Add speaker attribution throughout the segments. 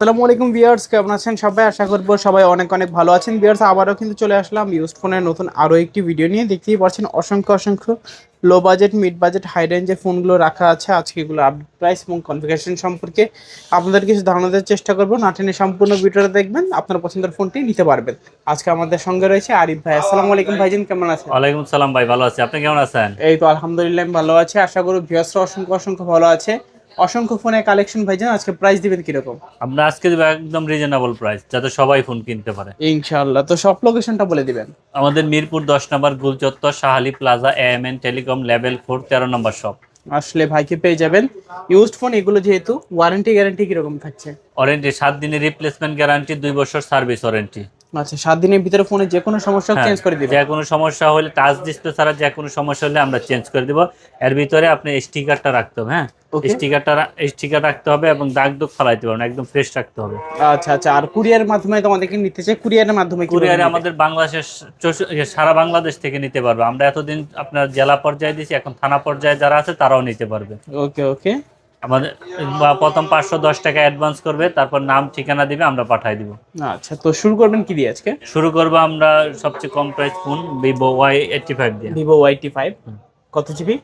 Speaker 1: আসসালামু আলাইকুম ভিউয়ার্স কেমন আছেন সবাই? আশা করব সবাই অনেক অনেক ভালো আছেন। ভিউয়ার্স আবারও কিন্তু চলে আসলাম ইউজড ফোনের নতুন আরও একটি ভিডিও নিয়ে। দেখতেই পাচ্ছেন অসংখ্য অসংখ্য low budget mid budget high রেঞ্জের ফোনগুলো রাখা আছে। আজকে এগুলো আপডেট প্রাইস এবং কনফিগারেশন সম্পর্কে আপনাদের কিছু ধারণা দেওয়ার চেষ্টা করব। না টেনে সম্পূর্ণ ভিডিওটা দেখবেন আপনার পছন্দের ফোনটি নিতে পারবেন। আজকে আমাদের সঙ্গে রয়েছে আরিফ ভাই। আসসালামু আলাইকুম ভাইজান কেমন আছেন?
Speaker 2: ওয়ালাইকুম সালাম ভাই ভালো আছি। আপনি কেমন আছেন?
Speaker 1: এই তো আলহামদুলিল্লাহ ভালো আছি। আশা করি ভিউয়ার্সরা অসংখ্য অসংখ্য ভালো আছে। অসংখ্য ফোনের কালেকশন ভাইজান আজকে প্রাইস দিবেন কীরকম?
Speaker 2: আমরা আজকে দেবো একদম রিজনেবল প্রাইস যাতে সবাই ফোন কিনতে পারে।
Speaker 1: ইনশাআল্লাহ। তো সব লোকেশনটা বলে দিবেন।
Speaker 2: আমাদের মিরপুর দশ নম্বর গুলচত্বর Shah Ali plaza AMN telecom level four তেরো নম্বর শপ
Speaker 1: আসলে ভাইকে পেয়ে যাবেন। ইউজড ফোন এগুলো যেহেতু ওয়ারেন্টি গ্যারান্টি কীরকম থাকছে?
Speaker 2: ওয়ারেন্টি সাত দিনের রিপ্লেসমেন্ট গ্যারান্টি দুই বছর সার্ভিস ওয়ারেন্টি
Speaker 1: আচ্ছা সাত দিনের ভিতরে ফোনে যে কোনো সমস্যা চেঞ্জ করে দিবেন
Speaker 2: যে কোনো সমস্যা হলে টাচ ডিসপ্লে ছাড়া যে কোনো সমস্যা হলে আমরা চেঞ্জ করে দিব। এর ভিতরে আপনি স্টিকারটা রাখতে হবে হ্যাঁ? স্টিকারটা স্টিকার রাখতে হবে এবং দাগ দুগ ফালাইতে পারবেন একদম ফ্রেশ রাখতে হবে।
Speaker 1: আচ্ছা আচ্ছা আর কুরিয়ারের মাধ্যমে তোমাদেরকে নিতে চাই কুরিয়ারের মাধ্যমে
Speaker 2: কুরিয়ারে আমাদের বাংলাদেশের সারা বাংলাদেশ থেকে নিতে পারবে। আমরা এতদিন আপনার জেলা পর্যায়ে দিয়েছি এখন থানা পর্যায়ে যারা আছে তারাও নিতে পারবে।
Speaker 1: ওকে ওকে
Speaker 2: আমাদের বা প্রথম পাঁচশো দশ টাকা অ্যাডভান্স করবে তারপর নাম ঠিকানা দিবে আমরা পাঠিয়ে দিব।
Speaker 1: আচ্ছা তো শুরু করবেন কি দিয়ে আজকে?
Speaker 2: শুরু করব আমরা সবচেয়ে কম price phone Vivo Y eighty five দিয়ে।
Speaker 1: ভিভো ওয়াইটি ফাইভ কত জিবি?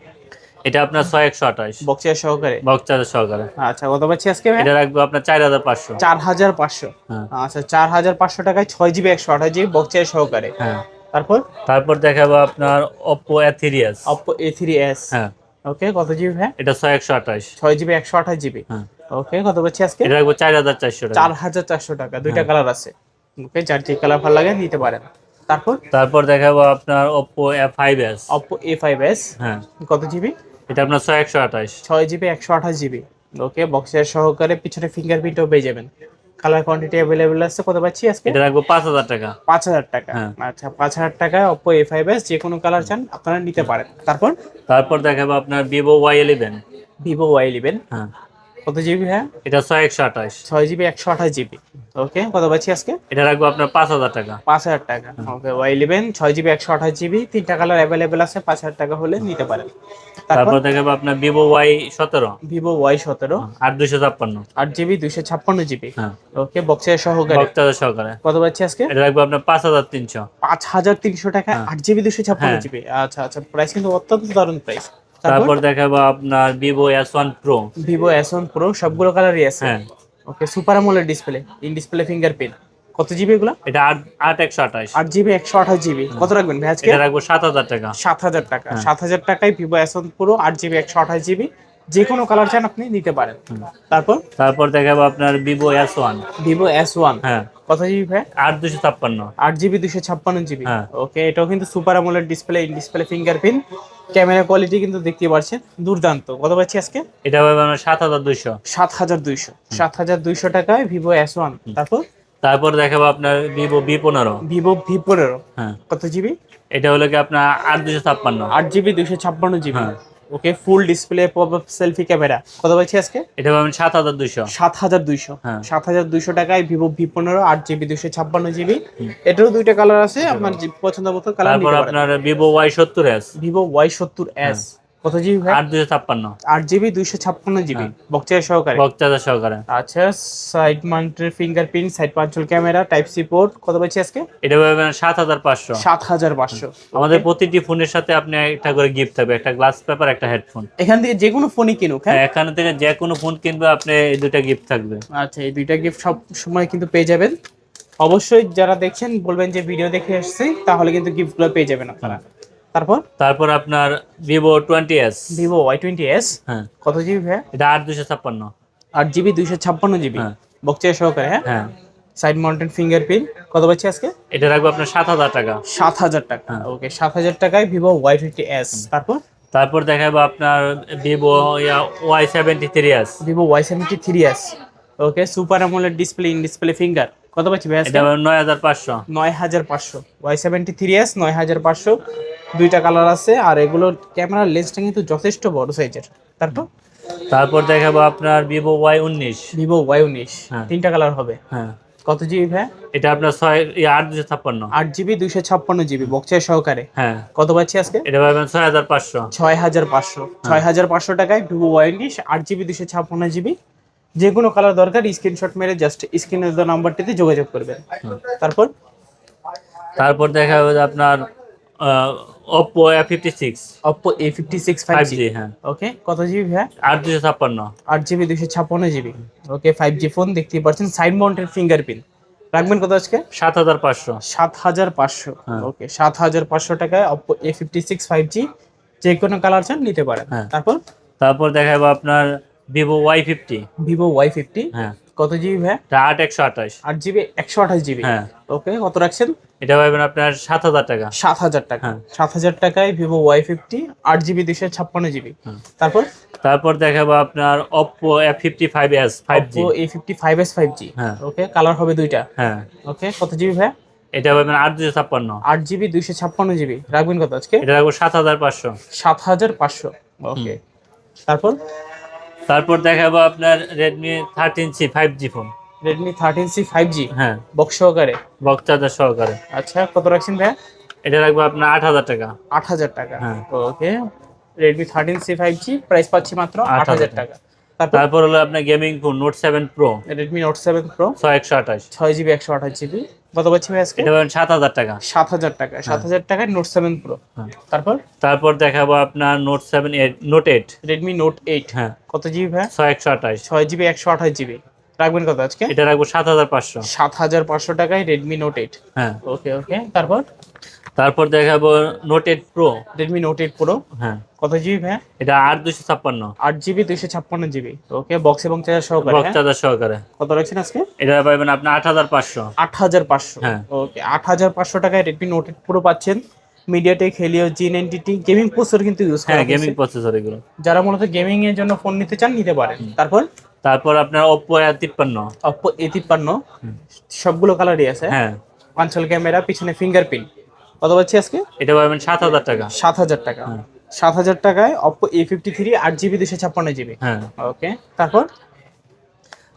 Speaker 2: এটা আপনার ছয় একশো আঠাশ।
Speaker 1: বক্সিয়া সহকারে?
Speaker 2: বক্স চার্জার সহকারে।
Speaker 1: আচ্ছা কত পাচ্ছি আজকে?
Speaker 2: এটা রাখব আপনার চার হাজার পাঁচশো।
Speaker 1: চার হাজার পাঁচশো।
Speaker 2: হ্যাঁ।
Speaker 1: আচ্ছা চার হাজার পাঁচশো টাকায় ছয় জিবি একশো আঠাশ জিবি বক্সিয়া সহকারে।
Speaker 2: হ্যাঁ।
Speaker 1: তারপর?
Speaker 2: তারপর দেখাবো আপনার
Speaker 1: অপো এ থ্রি এস
Speaker 2: হ্যাঁ।
Speaker 1: ওকে কত জিবি ভাই?
Speaker 2: এটা ছয় একশো আঠাশ।
Speaker 1: ছয় জিবি একশো আঠাশ জিবি
Speaker 2: হ্যাঁ।
Speaker 1: ওকে কত পাচ্ছি আজকে?
Speaker 2: এটা রাখব চার হাজার চারশো টাকা।
Speaker 1: চার হাজার চারশো টাকা দুইটা কালার আছে। ওকে যার যে কালার ভালো লাগে নিতে পারেন। তারপর?
Speaker 2: তারপর দেখাবো আপনার Oppo F five S
Speaker 1: Oppo A five S
Speaker 2: হ্যাঁ।
Speaker 1: কত জিবি
Speaker 2: এটা আপনার ছয় একশো আঠাশ।
Speaker 1: ছয় জিবি একশো আঠাশ জিবি ওকে বক্সের সহকারে পিছনে ফিঙ্গারপ্রিন্টও পেয়ে যাবেন। কালার কোয়ান্টিটি অ্যাভেলেবেল আছে কত পাচ্ছি আজকে?
Speaker 2: এটা রাখব পাঁচ হাজার টাকা।
Speaker 1: পাঁচ হাজার টাকা।
Speaker 2: হ্যাঁ।
Speaker 1: আচ্ছা পাঁচ হাজার টাকায় অপো এ ফাইভ এস যে কোনো কালার চান আপনারা নিতে পারেন। তারপর?
Speaker 2: তারপর দেখাবো আপনার ইলেভেন
Speaker 1: ভিভো ওয়াই ইলেভেন
Speaker 2: হ্যাঁ।
Speaker 1: কত জিবি হ্যাঁ
Speaker 2: এটা ছয় একশো আঠাশ।
Speaker 1: ছয় জিবি একশো আঠাশ জিবি ওকে কত পাচ্ছি আজকে?
Speaker 2: এটা রাখব আপনার পাঁচ হাজার টাকা।
Speaker 1: পাঁচ হাজার টাকা। ওকে ওয়াই ইলেভেন ছয় জিবি একশো আঠাশ জিবি তিনটা কালার অ্যাভেলেবেল আছে পাঁচ হাজার টাকা হলে নিতে পারেন। তারপর?
Speaker 2: দেখাবো আপনার ভিভো ওয়াই সতেরো।
Speaker 1: ভিভো ওয়াই সতেরো।
Speaker 2: আট দুশো ছাপ্পান্ন।
Speaker 1: আট জিবি দুইশো ছাপ্পান্ন জিবি
Speaker 2: হ্যাঁ।
Speaker 1: ওকে বক্সের সহকারে?
Speaker 2: বক্তাদের সহকারে।
Speaker 1: কত পাচ্ছি আজকে?
Speaker 2: এটা রাখব আপনার পাঁচ হাজার তিনশো।
Speaker 1: পাঁচ হাজার তিনশো টাকা আট জিবি দুশো ছাপ্পান্ন
Speaker 2: হ্যাঁ।
Speaker 1: জিবি আচ্ছা আচ্ছা প্রাইস কিন্তু অত্যন্ত দারুণ প্রাইস
Speaker 2: তারপর? দেখাবো আপনার Vivo S one pro
Speaker 1: Vivo S one pro সবগুলো কালারই আছে।
Speaker 2: হ্যাঁ।
Speaker 1: Okay super AMOLED display in display fingerprint কত জিবি এগুলো?
Speaker 2: এটা আট একশো আঠাশ।
Speaker 1: আট জিবি একশো আঠাশ জিবি কত রাখবেন ভাই আজকে?
Speaker 2: এটা রাখব সাত হাজার টাকা।
Speaker 1: সাত হাজার টাকা।
Speaker 2: হ্যাঁ।
Speaker 1: সাত হাজার টাকায় ভিভো এস ওয়ান প্রো আট জিবি একশো আঠাশ জিবি যে কোনো কালার চান আপনি নিতে পারেন। তারপর?
Speaker 2: তারপর দেখাবো আপনার Vivo S one
Speaker 1: Vivo S one
Speaker 2: হ্যাঁ।
Speaker 1: কত জিবি ভাই?
Speaker 2: আট দুশো ছাপ্পান্ন।
Speaker 1: আট জিবি দুশো ছাপ্পান্ন জিবি
Speaker 2: হ্যাঁ।
Speaker 1: ওকে এটাও কিন্তু super AMOLED display in display fingerprint camera quality কিন্তু দেখতে পাচ্ছেন দুর্দান্ত। কত পাচ্ছি আজকে?
Speaker 2: এটা হবে আপনার সাত হাজার দুশো
Speaker 1: সাত হাজার দুইশো। সাত হাজার দুইশো টাকায় ভিভো এস ওয়ান তারপর?
Speaker 2: তারপর দেখাবো আপনার ভিভো বি পনেরো।
Speaker 1: ভিভো ভি পনেরো।
Speaker 2: হ্যাঁ।
Speaker 1: কত জিবি
Speaker 2: এটা হলো কি আপনার আট দুশো ছাপ্পান্ন।
Speaker 1: আট জিবি দুইশো ছাপ্পান্ন জিবি
Speaker 2: হ্যাঁ।
Speaker 1: Okay full display popup selfie camera কত বলছি আজকে?
Speaker 2: এটা পাবেন
Speaker 1: 7200 7200
Speaker 2: হ্যাঁ।
Speaker 1: 7200 টাকায় Vivo V15 8GB জিবি হ্যাঁ। এটারও দুইটা কালার আছে আপনার পছন্দ মতো কালার নিতে পারেন।
Speaker 2: তারপর আপনার ভিভো ওয়াই Vivo এস
Speaker 1: কত জিবি ভাই?
Speaker 2: আট দুশো ছাপ্পান্ন।
Speaker 1: আট জিবি দুইশো ছাপ্পান্ন জিবি। বক্সের সহকারে?
Speaker 2: বক্তাদের সহকারে।
Speaker 1: আচ্ছা side মাউন্টের fingerprint side punch hole camera type C port কত পাচ্ছি আজকে?
Speaker 2: এটা পাবেন সাত হাজার পাঁচশো।
Speaker 1: সাত হাজার পাঁচশো।
Speaker 2: আমাদের প্রতিটি ফোনের সাথে আপনি একটা করে গিফট থাকবে একটা গ্লাস পেপার একটা হেডফোন
Speaker 1: এখান থেকে যে কোনো ফোনই কিনুক হ্যাঁ?
Speaker 2: এখান থেকে যে কোনো ফোন কিনবে আপনি এই দুটা গিফট থাকবে।
Speaker 1: আচ্ছা এই দুইটা গিফট সব সময় কিন্তু পেয়ে যাবেন। অবশ্যই যারা দেখছেন বলবেন যে ভিডিও দেখে এসেছি তাহলে কিন্তু গিফটগুলো পেয়ে যাবেন আপনারা। তারপর?
Speaker 2: তারপর আপনার Vivo twenty S
Speaker 1: Vivo Y twenty S
Speaker 2: হ্যাঁ।
Speaker 1: কত জিবি ভাই
Speaker 2: এটা আট দুশো ছাপ্পান্ন।
Speaker 1: আট জিবি দুইশো ছাপ্পান্ন জিবি
Speaker 2: হ্যাঁ।
Speaker 1: বক্সের সহকারে হ্যাঁ?
Speaker 2: হ্যাঁ।
Speaker 1: সাইড মাউন্টেন ফিঙ্গারপ্রিন্ট কত পাচ্ছি আজকে?
Speaker 2: এটা রাখব আপনার সাত হাজার টাকা।
Speaker 1: সাত হাজার টাকা।
Speaker 2: হ্যাঁ।
Speaker 1: ওকে সাত হাজার টাকায় ভিভো ওয়াই টোয়েন্টি এস তারপর?
Speaker 2: তারপর দেখাবো আপনার Vivo Y seventy three S
Speaker 1: Vivo Y seventy three S okay super AMOLED display in display finger কত পাচ্ছি ভাই আজকে?
Speaker 2: এটা নয় হাজার পাঁচশো।
Speaker 1: নয় হাজার পাঁচশো। ওয়াই সেভেন্টি থ্রি এস নয় হাজার পাঁচশো। দুইটা কালার আছে আর এগুলোর ক্যামেরার লেন্সটা কিন্তু যথেষ্ট বড় সাইজের তারপর?
Speaker 2: তারপর দেখাবো আপনার ভিভো ওয়াই উনিশ।
Speaker 1: ভিভো ওয়াই উনিশ
Speaker 2: হ্যাঁ।
Speaker 1: তিনটা কালার হবে।
Speaker 2: হ্যাঁ।
Speaker 1: কত জিবি ভাই?
Speaker 2: এটা আপনার ছয় আট দুশো ছাপ্পান্ন।
Speaker 1: আট জিবি দুইশো ছাপ্পান্ন জিবি বক্সের সহকারে।
Speaker 2: হ্যাঁ।
Speaker 1: কত পাচ্ছি আজকে?
Speaker 2: এটা পাবেন ছয় হাজার পাঁচশো।
Speaker 1: ছয় হাজার পাঁচশো। ছয় হাজার পাঁচশো টাকায় ভিভো ওয়াই উনিশ আট জিবি দুইশো ছাপ্পান্ন জিবি যে কোনো কালার দরকার স্ক্রিনশট মেরে জাস্ট স্ক্রিনের দেওয়া নাম্বারটিতে যোগাযোগ করবেন। তারপর?
Speaker 2: তারপর দেখা যাবে যে আপনার six
Speaker 1: five
Speaker 2: five
Speaker 1: G
Speaker 2: G হ্যাঁ।
Speaker 1: ওকে কত জিবি ভাই?
Speaker 2: আট দুশো ছাপ্পান্ন।
Speaker 1: আট জিবি দুশো ছাপ্পান্ন GB okay five G phone দেখতেই পাচ্ছেন সাইড মাউন্টেড ফিঙ্গারপ্রিন্ট রাখবেন কত আজকে?
Speaker 2: সাত হাজার পাঁচশো।
Speaker 1: সাত হাজার পাঁচশো।
Speaker 2: হ্যাঁ।
Speaker 1: ওকে সাত হাজার পাঁচশো টাকায় Oppo A fifty six five G যে কোনো কালার চান নিতে পারেন।
Speaker 2: হ্যাঁ।
Speaker 1: তারপর?
Speaker 2: তারপর দেখা যাবে আপনার ফিফটি
Speaker 1: ভিভো ওয়াই ফিফটি
Speaker 2: হ্যাঁ।
Speaker 1: কত জিবি ভাই?
Speaker 2: আট একশো আঠাশ।
Speaker 1: আট জিবি একশো আঠাশ জিবি?
Speaker 2: হ্যাঁ।
Speaker 1: ওকে কত রাখছেন?
Speaker 2: এটা পাবেন আপনার সাত হাজার টাকা।
Speaker 1: সাত হাজার টাকা।
Speaker 2: হ্যাঁ।
Speaker 1: সাত হাজার টাকায় ভিভো ওয়াই ফিফটি আট জিবি দুশো ছাপ্পান্ন জিবি।
Speaker 2: হ্যাঁ।
Speaker 1: তারপর?
Speaker 2: তারপর দেখাবো আপনার Oppo F fifty five S five G
Speaker 1: A fifty five S five G. Okay colour হবে দুইটা।
Speaker 2: হ্যাঁ।
Speaker 1: ওকে কত জিবি ভাই?
Speaker 2: এটা পাবেন আট দুশো ছাপ্পান্ন।
Speaker 1: আট জিবি দুইশো ছাপ্পান্ন জিবি। রাখবেন কত আজকে?
Speaker 2: এটা রাখব সাত হাজার পাঁচশো।
Speaker 1: সাত হাজার পাঁচশো। ওকে। তারপর?
Speaker 2: তারপর দেখাবো আপনার Redmi thirteen C five G phone
Speaker 1: Redmi thirteen C five G
Speaker 2: হ্যাঁ।
Speaker 1: বক্স সহকারে?
Speaker 2: বক্স চার্জার সহকারে।
Speaker 1: আচ্ছা কত রাখছেন ভাই
Speaker 2: এটা রাখব আপনার আট হাজার টাকা।
Speaker 1: আট হাজার টাকা।
Speaker 2: হ্যাঁ।
Speaker 1: Okay Redmi thirteen C five G price পাচ্ছি মাত্র আট হাজার টাকা। তারপর
Speaker 2: হলো আপনার gaming phone note seven pro
Speaker 1: Redmi note seven pro
Speaker 2: ছয় একশো আঠাশ।
Speaker 1: ছয় জিবি একশো আঠাশ জিবি কত পাচ্ছি ভাই আজকে?
Speaker 2: এটা পাবেন সাত হাজার টাকা।
Speaker 1: সাত হাজার টাকা। সাত হাজার টাকায় নোট সেভেন প্রো
Speaker 2: হ্যাঁ।
Speaker 1: তারপর?
Speaker 2: তারপর দেখাবো আপনার note seven eight note eight
Speaker 1: Redmi note eight
Speaker 2: হ্যাঁ।
Speaker 1: কত জিবি ভাই?
Speaker 2: ছয় একশো আঠাশ।
Speaker 1: ছয় জিবি একশো আঠাশ জিবি রাখবেন কত আজকে?
Speaker 2: এটা রাখব সাত হাজার পাঁচশো।
Speaker 1: সাত হাজার পাঁচশো টাকায় রেডমি নোট এইট
Speaker 2: হ্যাঁ।
Speaker 1: ওকে ওকে তারপর?
Speaker 2: তারপর দেখাবো note eight pro
Speaker 1: Redmi note eight pro
Speaker 2: হ্যাঁ।
Speaker 1: কত জিবি ভাই
Speaker 2: এটা আট দুশো ছাপ্পান্ন।
Speaker 1: আট জিবি দুইশো ছাপ্পান্ন জিবি ওকে বক্স এবং চার্জার সহকারে
Speaker 2: বক্স
Speaker 1: হ্যাঁ?
Speaker 2: চার্জার সহকারে।
Speaker 1: কত রাখছেন আজকে?
Speaker 2: এটা পাবেন আপনার আট হাজার পাঁচশো।
Speaker 1: আট হাজার পাঁচশো।
Speaker 2: হ্যাঁ।
Speaker 1: ওকে আট হাজার পাঁচশো টাকায় রেডমি নোট এইট প্রো পাচ্ছেন। MediaTek Helio G ninety gaming processor কিন্তু ইউজ
Speaker 2: হ্যাঁ
Speaker 1: করা
Speaker 2: গেমিং প্রসেসর এগুলো।
Speaker 1: যারা মূলত গেমিং এর জন্য ফোন নিতে চান নিতে পারেন। তারপর?
Speaker 2: তারপর আপনার ওপো এ তিপ্পান্ন।
Speaker 1: অপো এ তিপ্পান্ন। সবগুলো কালারই আছে।
Speaker 2: হ্যাঁ।
Speaker 1: পাঞ্চল ক্যামেরা পিছনে ফিঙ্গারপ্রিন্ট কত পাচ্ছি আজকে?
Speaker 2: এটা পাবেন সাত হাজার টাকা।
Speaker 1: সাত হাজার টাকা। সাত হাজার টাকায় অপো এ ফিফটি থ্রি আট জিবি দুশো ছাপ্পান্ন জিবি
Speaker 2: হ্যাঁ।
Speaker 1: ওকে তারপর?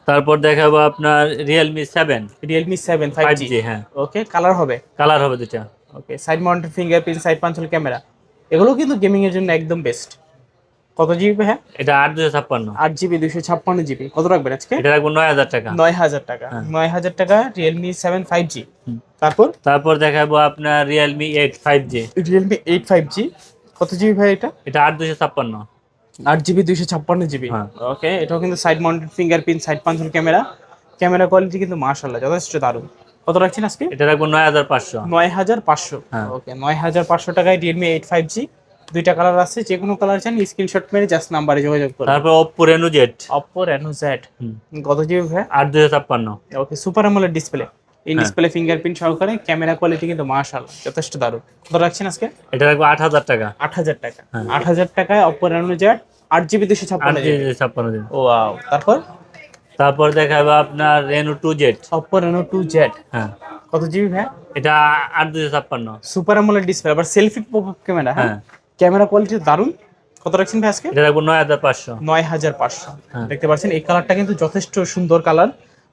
Speaker 2: তারপর দেখাবো আপনার Realme seven
Speaker 1: Realme seven
Speaker 2: five
Speaker 1: G
Speaker 2: G হ্যাঁ।
Speaker 1: ওকে কালার হবে?
Speaker 2: কালার হবে দুটা
Speaker 1: okay side mounted fingerprint side punch hole camera এগুলো কিন্তু গেমিং এর জন্য একদম বেস্ট কত জিবি হ্যাঁ
Speaker 2: এটা আট দুশো ছাপ্পান্ন।
Speaker 1: আট জিবি দুশো ছাপ্পান্ন জিবি কত রাখবেন আজকে?
Speaker 2: এটা রাখব নয় হাজার টাকা।
Speaker 1: নয় হাজার টাকা। নয় হাজার টাকা রিয়েলমি সেভেন ফাইভ জি তারপর?
Speaker 2: তারপর দেখাবো আপনার Realme eight five G
Speaker 1: Realme eight five G কত জিবি ভাই এটা?
Speaker 2: এটা আট দুশো ছাপ্পান্ন।
Speaker 1: আট জিবি দুইশো ছাপ্পান্ন জিবি
Speaker 2: হ্যাঁ।
Speaker 1: ওকে এটাও কিন্তু side mounted fingerprint side punch hole camera camera quality কিন্তু মার্শাল্লাহ যথেষ্ট দারুণ। কত রাখছেন আজকে?
Speaker 2: এটা রাখব নয় হাজার পাঁচশো।
Speaker 1: নয় হাজার পাঁচশো।
Speaker 2: হ্যাঁ।
Speaker 1: ওকে নয় হাজার পাঁচশো টাকায় রিয়েলমি এইট ফাইভ জি দুইটা কালার আছে যে কোনো কালার চান স্ক্রিনশট মেরে জাস্ট নাম্বারে যোগাযোগ করুন।
Speaker 2: তারপর Oppo Reno Z
Speaker 1: Oppo Reno Z কত জিবি ভাই?
Speaker 2: আট দুশো ছাপ্পান্ন।
Speaker 1: ওকে সুপার আমলের ডিসপ্লে
Speaker 2: হ্যাঁ।
Speaker 1: ডিসপ্লে ফিঙ্গারপ্রিন্ট সহকারে ক্যামেরা কোয়ালিটি কিন্তু মার্শাল্লাহ যথেষ্ট দারুণ। কত রাখছেন আজকে?
Speaker 2: এটা রাখব আট হাজার টাকা।
Speaker 1: আট হাজার টাকা।
Speaker 2: হ্যাঁ।
Speaker 1: আট হাজার টাকায় অপো রেনো জেড আট জিবি দুশো
Speaker 2: আট
Speaker 1: ছাপ্পান্ন জিবি
Speaker 2: দুশো ছাপ্পান্ন দিন।
Speaker 1: ও ওয়াও তারপর?
Speaker 2: তারপর দেখাবো আপনার Reno two Z
Speaker 1: Oppo Reno two Z
Speaker 2: হ্যাঁ।
Speaker 1: কত জিবি ভাই
Speaker 2: এটা আট দুশো ছাপ্পান্ন।
Speaker 1: সুপার আমলের ডিসপ্লে আবার সেলফি ক্যামেরা হ্যাঁ?
Speaker 2: হ্যাঁ।
Speaker 1: ক্যামেরা কোয়ালিটি দারুণ। কত রাখছেন ভাই আজকে?
Speaker 2: এটা রাখব নয় হাজার পাঁচশো।
Speaker 1: নয় হাজার পাঁচশো।
Speaker 2: হ্যাঁ।
Speaker 1: দেখতে পাচ্ছেন এই কালারটা কিন্তু যথেষ্ট সুন্দর কালার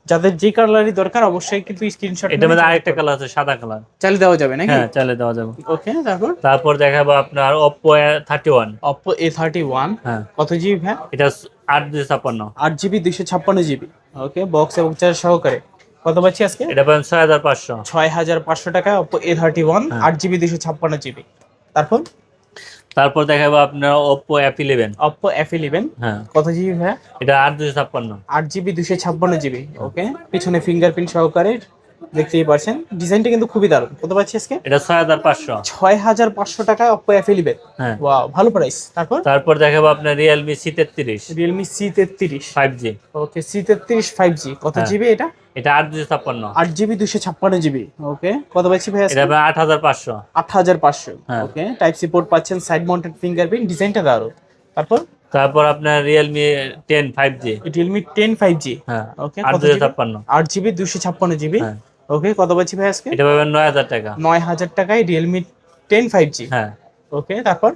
Speaker 1: যাদের যে কালারই দরকার অবশ্যই কিন্তু স্ক্রিনশট
Speaker 2: এটার মধ্যে আরেকটা কালার আছে সাদা কালার
Speaker 1: চালিয়ে দেওয়া যাবে নাকি?
Speaker 2: হ্যাঁ চালিয়ে দেওয়া যাবে।
Speaker 1: ওকে তারপর?
Speaker 2: তারপর দেখাবো আপনার Oppo thirty one
Speaker 1: Oppo A thirty one
Speaker 2: হ্যাঁ।
Speaker 1: কত জিবি ভাই?
Speaker 2: এটা আট দুশো ছাপ্পান্ন।
Speaker 1: আট জিবি দুইশো ছাপ্পান্ন জিবি ওকে বক্স এবং চার্জ সহকারে। কত পাচ্ছি আজকে?
Speaker 2: এটা পাবেন ছয় হাজার পাঁচশো।
Speaker 1: ছয় হাজার পাঁচশো টাকা অপো এ থার্টি ওয়ান
Speaker 2: হ্যাঁ।
Speaker 1: আট জিবি দুইশো ছাপ্পান্ন জিবি তারপর?
Speaker 2: তারপর দেখাবো আপনার অ্যাপ ইলেভেন
Speaker 1: এফ ইলেভেন
Speaker 2: হ্যাঁ।
Speaker 1: কত জিবি ভাই
Speaker 2: এটা আট দুশো ছাপ্পান্ন।
Speaker 1: আট জিবি দুশো ছাপ্পান্ন জিবি ওকে পিছনে ফিঙ্গারপ্রিন্ট সহকারে দেখতেই পারছেন। ডিজাইনটা কিন্তু খুবই দারুণ। কত পাচ্ছি আজকে?
Speaker 2: এটা ছয় হাজার পাঁচশো।
Speaker 1: ছয় হাজার পাঁচশো টাকা অপো এফ ইলেভেন
Speaker 2: হ্যাঁ।
Speaker 1: ওয়াও ভালো প্রাইস তারপর?
Speaker 2: তারপর দেখাবো আপনার রিয়েলমি সি তেত্রিশ
Speaker 1: রিয়েলমি সি তেত্রিশ
Speaker 2: ফাইভ জি
Speaker 1: ওকে সি তেত্রিশ ফাইভ জি কত
Speaker 2: হ্যাঁ।
Speaker 1: জিবি এটা?
Speaker 2: এটা আট দুশো ছাপ্পান্ন।
Speaker 1: আট জিবি দুশো ছাপ্পান্ন জিবি ওকে কত পাচ্ছি ভাই
Speaker 2: এটা আট হাজার পাঁচশো।
Speaker 1: আট হাজার পাঁচশো
Speaker 2: হ্যাঁ।
Speaker 1: ওকে টাইপ সি পোর্ট পাচ্ছেন সাইড মাউন্টেড ফিঙ্গারপ্রিন্ট ডিজাইনটা দারুণ। তারপর?
Speaker 2: তারপর আপনার Realme ten five G
Speaker 1: Realme ten five G
Speaker 2: হ্যাঁ
Speaker 1: ওকে
Speaker 2: আট দুশো ছাপ্পান্ন।
Speaker 1: আট জিবি দুশো ছাপ্পান্ন জিবি
Speaker 2: হ্যাঁ।
Speaker 1: ওকে কত পাচ্ছি ভাই আজকে?
Speaker 2: এটা পাবেন নয় হাজার টাকা।
Speaker 1: নয় হাজার টাকায় রিয়েলমি টেন ফাইভ জি
Speaker 2: হ্যাঁ।
Speaker 1: ওকে তারপর?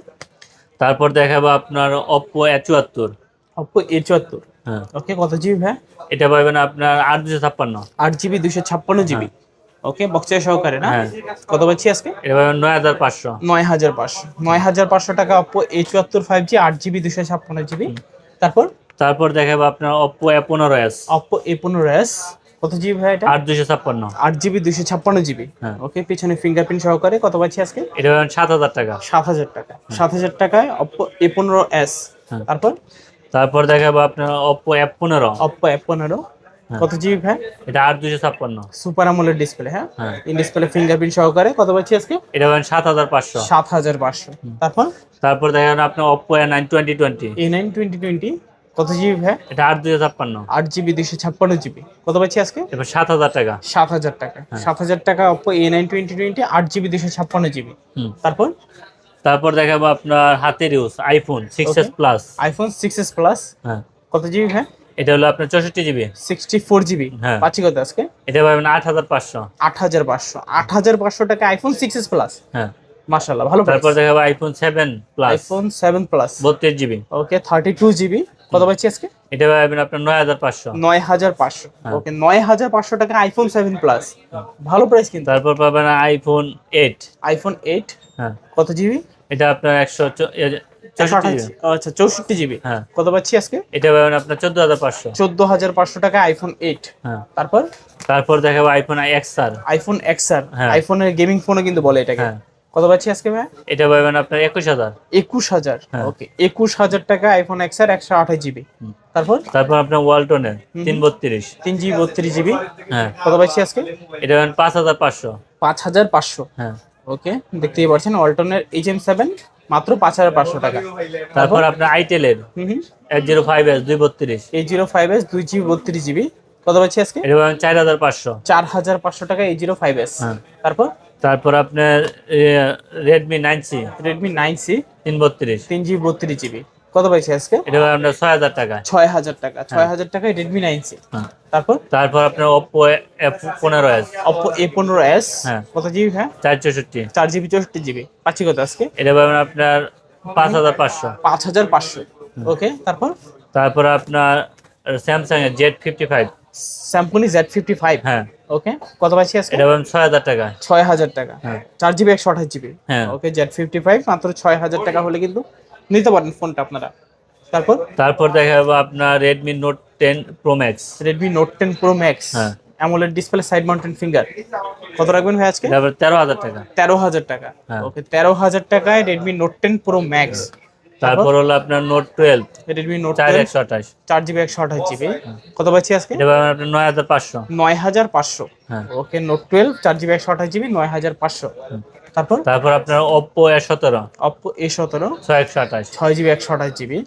Speaker 2: তারপর দেখাবো আপনার ওপো এ চুয়াত্তর।
Speaker 1: অপো এ চুয়াত্তর।
Speaker 2: হ্যাঁ
Speaker 1: ওকে কত জিবি ভাই?
Speaker 2: এটা পাবেন আপনার আট দুশো ছাপ্পান্ন।
Speaker 1: আট জিবি দুশো ছাপ্পান্ন জিবি ওকে বক্সের সহকারে না?
Speaker 2: হ্যাঁ।
Speaker 1: কত পাচ্ছি আজকে?
Speaker 2: এটা পাবেন নয় হাজার পাঁচশো।
Speaker 1: নয় হাজার পাঁচশো। নয় হাজার পাঁচশো টাকা অপো এ চুয়াত্তর ফাইভ জি আট জিবি দুশো ছাপ্পান্ন জিবি তারপর?
Speaker 2: তারপর দেখাবো আপনার অপো এ পনেরো এস
Speaker 1: অপো এ পনেরো এস কত জিবি ভাই এটা?
Speaker 2: আট দুশো ছাপ্পান্ন।
Speaker 1: আট জিবি দুশো ছাপ্পান্ন জিবি
Speaker 2: হ্যাঁ।
Speaker 1: ওকে পিছনে ফিঙ্গারপ্রিন্ট সহকারে কত পাচ্ছি আজকে?
Speaker 2: এটা পাবেন সাত হাজার টাকা।
Speaker 1: সাত হাজার টাকা। সাত হাজার টাকায় অপো এ পনেরো এস
Speaker 2: হ্যাঁ।
Speaker 1: তারপর?
Speaker 2: তারপর দেখাবো আপনার অপো এফ পনেরো।
Speaker 1: অপো এ পনেরো।
Speaker 2: হ্যাঁ।
Speaker 1: কত জিবি ভাই?
Speaker 2: এটা আট দুশো ছাপ্পান্ন।
Speaker 1: সুপার আমলের ডিসপ্লে হ্যাঁ? ইন ডিসপ্লে ফিঙ্গারপ্রিন্ট সহকারে কত পাচ্ছি আজকে?
Speaker 2: এটা পাবেন সাত হাজার পাঁচশো।
Speaker 1: সাত হাজার পাঁচশো। তারপর?
Speaker 2: তারপর দেখাবেন আপনার Oppo A nine twenty twenty
Speaker 1: A nine twenty twenty কত জিবি ভাই?
Speaker 2: এটা আট দুশো ছাপ্পান্ন।
Speaker 1: আট জিবি দুশো ছাপ্পান্ন জিবি কত পাচ্ছি আজকে?
Speaker 2: এবার সাত হাজার টাকা।
Speaker 1: সাত হাজার টাকা।
Speaker 2: হ্যাঁ।
Speaker 1: সাত হাজার টাকা Oppo A nine twenty twenty আট জিবি দুশো ছাপ্পান্ন জিবি তারপর?
Speaker 2: তারপর দেখাবো আপনার হাতের use iPhone six S plus
Speaker 1: iPhone six S plus
Speaker 2: হ্যাঁ।
Speaker 1: কত জিবি হ্যাঁ
Speaker 2: এটা হলো আপনার চৌষট্টি জিবি
Speaker 1: সিক্সটি ফোর জিবি
Speaker 2: হ্যাঁ।
Speaker 1: পাচ্ছি কত আজকে?
Speaker 2: এটা পাবেন আট হাজার পাঁচশো।
Speaker 1: আট হাজার পাঁচশো। আট হাজার পাঁচশো টাকা আইফোন সিক্স এস প্লাস
Speaker 2: হ্যাঁ।
Speaker 1: মাশাআল্লাহ ভালো
Speaker 2: তারপর দেখাবো iPhone seven plus
Speaker 1: iPhone seven plus
Speaker 2: বত্রিশ GB
Speaker 1: okay thirty two GB কত পাচ্ছি আজকে?
Speaker 2: এটা পাবেন আপনার নয় হাজার পাঁচশো।
Speaker 1: নয় হাজার পাঁচশো।
Speaker 2: হ্যাঁ।
Speaker 1: ওকে নয় হাজার পাঁচশো টাকা আইফোন সেভেন প্লাস ভালো প্রাইস কিন্তু।
Speaker 2: তারপর পাবেন আইফোন এইট
Speaker 1: আইফোন এইট
Speaker 2: হ্যাঁ।
Speaker 1: কত জিবি
Speaker 2: এটা আপনার একশো চৌষট্টি জিবি
Speaker 1: আচ্ছা চৌষট্টি জিবি
Speaker 2: হ্যাঁ।
Speaker 1: কত পাচ্ছি আজকে?
Speaker 2: এটা পাবেন আপনার চোদ্দ হাজার পাঁচশো।
Speaker 1: চোদ্দ হাজার পাঁচশো টাকা আইফোন এইট
Speaker 2: হ্যাঁ।
Speaker 1: তারপর?
Speaker 2: তারপর দেখাবো iPhone X R
Speaker 1: iPhone X R
Speaker 2: হ্যাঁ।
Speaker 1: আইফোনের গেমিং ফোনও কিন্তু বলে এটাকে।
Speaker 2: হ্যাঁ।
Speaker 1: কত পাচ্ছি আজকে ভাই?
Speaker 2: এটা পাবেন আপনার একুশ হাজার।
Speaker 1: একুশ হাজার।
Speaker 2: হ্যাঁ।
Speaker 1: ওকে একুশ হাজার টাকা আইফোন এক্স আর একশো আঠাশ জিবি। তারপর?
Speaker 2: তারপর আপনার ওয়ালটনের তিন বত্রিশ।
Speaker 1: তিন জিবি বত্রিশ জিবি।
Speaker 2: হ্যাঁ।
Speaker 1: কত পাচ্ছি আজকে?
Speaker 2: এটা পাবেন পাঁচ হাজার পাঁচশো।
Speaker 1: পাঁচ হাজার পাঁচশো।
Speaker 2: হ্যাঁ।
Speaker 1: ওকে দেখতেই পাচ্ছেন ওয়ালটনের এইচ এম সেভেন মাত্র পাঁচ হাজার পাঁচশো টাকা।
Speaker 2: তারপর আপনার আইটেলের এক জিরো ফাইভ এস দুই বত্রিশ।
Speaker 1: এইট জিরো ফাইভ এস দুই জিবি বত্রিশ জিবি। কত পাচ্ছি আজকে?
Speaker 2: এটা পাবেন চার হাজার পাঁচশো।
Speaker 1: চার হাজার পাঁচশো টাকা এইট জিরো ফাইভ এস তারপর?
Speaker 2: তারপর আপনার Redmi nine C
Speaker 1: Redmi nine C
Speaker 2: তিন বত্রিশ।
Speaker 1: তিন জিবি বত্রিশ জিবি কত পাইছি আজকে?
Speaker 2: এটা আপনার ছয় হাজার টাকা।
Speaker 1: ছয় হাজার টাকা। ছয় হাজার টাকায় রেডমি নাইন সি
Speaker 2: হ্যাঁ।
Speaker 1: তারপর?
Speaker 2: তারপর আপনার ওপো এফ পনেরো এস
Speaker 1: অপো এ পনেরো এস
Speaker 2: হ্যাঁ।
Speaker 1: কত জিবি হ্যাঁ
Speaker 2: চার চৌষট্টি।
Speaker 1: চার জিবি চৌষট্টি জিবি পাচ্ছি কত আজকে?
Speaker 2: এটা পাবেন আপনার পাঁচ হাজার পাঁচশো।
Speaker 1: পাঁচ হাজার পাঁচশো। ওকে তারপর?
Speaker 2: তারপর আপনার স্যামসাং এর Z fifty five
Speaker 1: Samsung Z fifty five
Speaker 2: হ্যাঁ।
Speaker 1: ওকে কত পাচ্ছি আজকে?
Speaker 2: এটা ছয় হাজার টাকা।
Speaker 1: ছয় হাজার টাকা।
Speaker 2: হ্যাঁ।
Speaker 1: চার জিবি একশো আঠাশ জিবি।
Speaker 2: হ্যাঁ।
Speaker 1: ওকে জেড ফিফটি ফাইভ মাত্র ছয় হাজার টাকা হলে কিন্তু নিতে পারেন ফোনটা আপনারা। তারপর?
Speaker 2: তারপর দেখা যাবে আপনার Redmi note ten pro max
Speaker 1: Redmi note ten pro max
Speaker 2: হ্যাঁ।
Speaker 1: AMOLED display side mounted finger কত রাখবেন ভাই আজকে?
Speaker 2: তেরো হাজার টাকা।
Speaker 1: তেরো হাজার টাকা।
Speaker 2: হ্যাঁ।
Speaker 1: ওকে তেরো হাজার টাকায় Redmi note ten pro max
Speaker 2: তারপর হলো আপনার নোট টুয়েলভ
Speaker 1: রেডমি নোট
Speaker 2: চার একশো আঠাশ।
Speaker 1: চার জিবি একশো আঠাশ জিবি। কত পাচ্ছি আজকে?
Speaker 2: এটা আপনার নয় হাজার পাঁচশো।
Speaker 1: নয় হাজার পাঁচশো।
Speaker 2: হ্যাঁ।
Speaker 1: ওকে নোট টুয়েলভ চার জিবি একশো আঠাশ জিবি নয় হাজার পাঁচশো। তারপর?
Speaker 2: তারপর আপনার ওপ্পো এ সতেরো
Speaker 1: অপো এ সতেরো
Speaker 2: ছয় একশো আঠাশ।
Speaker 1: ছয় জিবি একশো আঠাশ জিবি।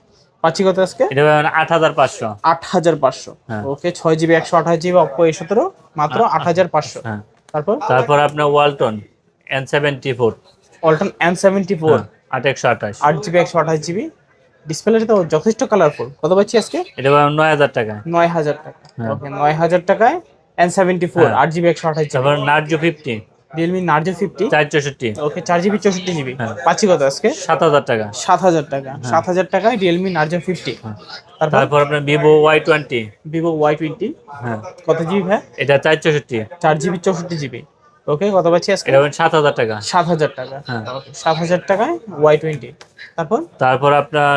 Speaker 1: পাচ্ছি কত আজকে?
Speaker 2: এটা আট হাজার পাঁচশো।
Speaker 1: আট হাজার পাঁচশো।
Speaker 2: হ্যাঁ।
Speaker 1: ওকে ছয় জিবি একশো আঠাশ জিবি অপো এ সতেরো মাত্র আট হাজার পাঁচশো।
Speaker 2: হ্যাঁ।
Speaker 1: তারপর?
Speaker 2: তারপর আপনার Walton N seventy four
Speaker 1: Walton N seventy four
Speaker 2: আট একশো আঠাশ।
Speaker 1: আট জিবি একশো আঠাশ জিবি। ডিসপ্লেটা তো যথেষ্ট কালারফুল কত পাচ্ছি আজকে?
Speaker 2: এটা নয় হাজার টাকা
Speaker 1: নয় হাজার টাকা
Speaker 2: হ্যাঁ।
Speaker 1: ওকে নয় হাজার টাকায় এন সেভেন্টি ফোর
Speaker 2: হ্যাঁ।
Speaker 1: আট জিবি একশো আঠাশ
Speaker 2: তারপর Narzo fifty
Speaker 1: Realme Narzo fifty
Speaker 2: চার চৌষট্টি।
Speaker 1: ওকে চার জিবি চৌষট্টি জিবি।
Speaker 2: হ্যাঁ।
Speaker 1: পাচ্ছি কত আজকে?
Speaker 2: সাত হাজার টাকা।
Speaker 1: সাত হাজার টাকা। সাত হাজার টাকায় রিয়েলমি নার্জো ফিফটি তারপর?
Speaker 2: তারপর আপনার Vivo Y twenty
Speaker 1: Vivo Y twenty
Speaker 2: হ্যাঁ।
Speaker 1: কত জিবি ভাই?
Speaker 2: এটা চার চৌষট্টি।
Speaker 1: চার জিবি চৌষট্টি জিবি। ওকে কত পাচ্ছি আজকে?
Speaker 2: এটা পাবেন সাত হাজার টাকা।
Speaker 1: সাত হাজার টাকা।
Speaker 2: হ্যাঁ।
Speaker 1: Okay, সাত হাজার টাকায় ওয়াই টোয়েন্টি তারপর?
Speaker 2: তারপর আপনার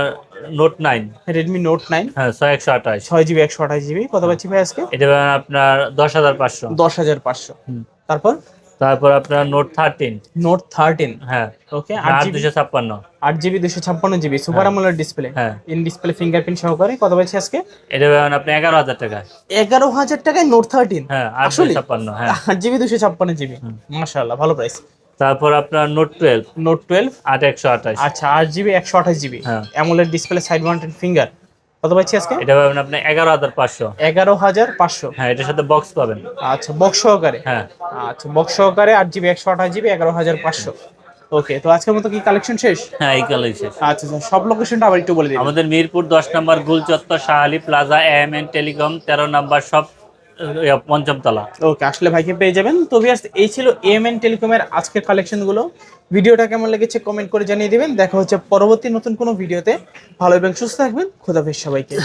Speaker 2: Note nine
Speaker 1: Redmi Note nine
Speaker 2: হ্যাঁ ছয় একশো আঠাশ।
Speaker 1: ছয় জিবি একশো আঠাশ জিবি। কত পাচ্ছি ভাই আজকে?
Speaker 2: এটা আপনার দশ হাজার পাঁচশো।
Speaker 1: দশ হাজার পাঁচশো।
Speaker 2: হুম।
Speaker 1: তারপর?
Speaker 2: তারপর আপনার নোট থার্টিন
Speaker 1: নোট থার্টিন
Speaker 2: হ্যাঁ।
Speaker 1: ওকে আট
Speaker 2: দুশো ছাপ্পান্ন।
Speaker 1: আট জিবি দুশো ছাপ্পান্ন জিবি সুপার আমলের ডিসপ্লে
Speaker 2: হ্যাঁ।
Speaker 1: ইন ডিসপ্লে ফিঙ্গারপ্রিন্ট সহকারে কত পাচ্ছি আজকে?
Speaker 2: এটা পাবেন আপনি এগারো হাজার টাকা
Speaker 1: এগারো হাজার টাকায় নোট থার্টিন
Speaker 2: হ্যাঁ আট
Speaker 1: আসলে?
Speaker 2: ছাপ্পান্ন হ্যাঁ।
Speaker 1: আট জিবি দুশো ছাপ্পান্ন জিবি মাশাআল্লাহ ভালো প্রাইস
Speaker 2: তারপর আপনার নোট টুয়েলভ
Speaker 1: নোট টুয়েলভ
Speaker 2: আট একশো আঠাশ।
Speaker 1: আচ্ছা আট জিবি একশো আঠাশ জিবি
Speaker 2: হ্যাঁ।
Speaker 1: AMOLED display side mounted finger কত পাচ্ছি আজকে?
Speaker 2: এটা পাবেন আপনি এগারো হাজার পাঁচশো।
Speaker 1: এগারো হাজার পাঁচশো।
Speaker 2: হ্যাঁ এটার সাথে বক্স পাবেন।
Speaker 1: আচ্ছা বক্স সহকারে?
Speaker 2: হ্যাঁ।
Speaker 1: আচ্ছা বক্স সহকারে আট জিবি একশো আঠাশ জিবি এগারো হাজার পাঁচশো। ওকে তো আজকের মতো কি কালেকশন শেষ?
Speaker 2: হ্যাঁ এই কালার শেষ।
Speaker 1: আচ্ছা আচ্ছা সব লোকেশনটা আবার একটু বলে দিন।
Speaker 2: আমাদের মিরপুর দশ নম্বর গুলচত্বর Shahali Plaza M N Telecom তেরো নম্বর সব পঞ্চম তলা
Speaker 1: ওকে আসলে ভাইকে পেয়ে যাবেন। তো এই ছিল এএমএন টেলিকমের আজকের কালেকশনগুলো ভিডিওটা কেমন লেগেছে কমেন্ট করে জানিয়ে দিবেন। দেখা হচ্ছে পরবর্তী নতুন কোনো ভিডিওতে। ভালো এবং সুস্থ থাকবেন। খোদাফেজ সবাইকে।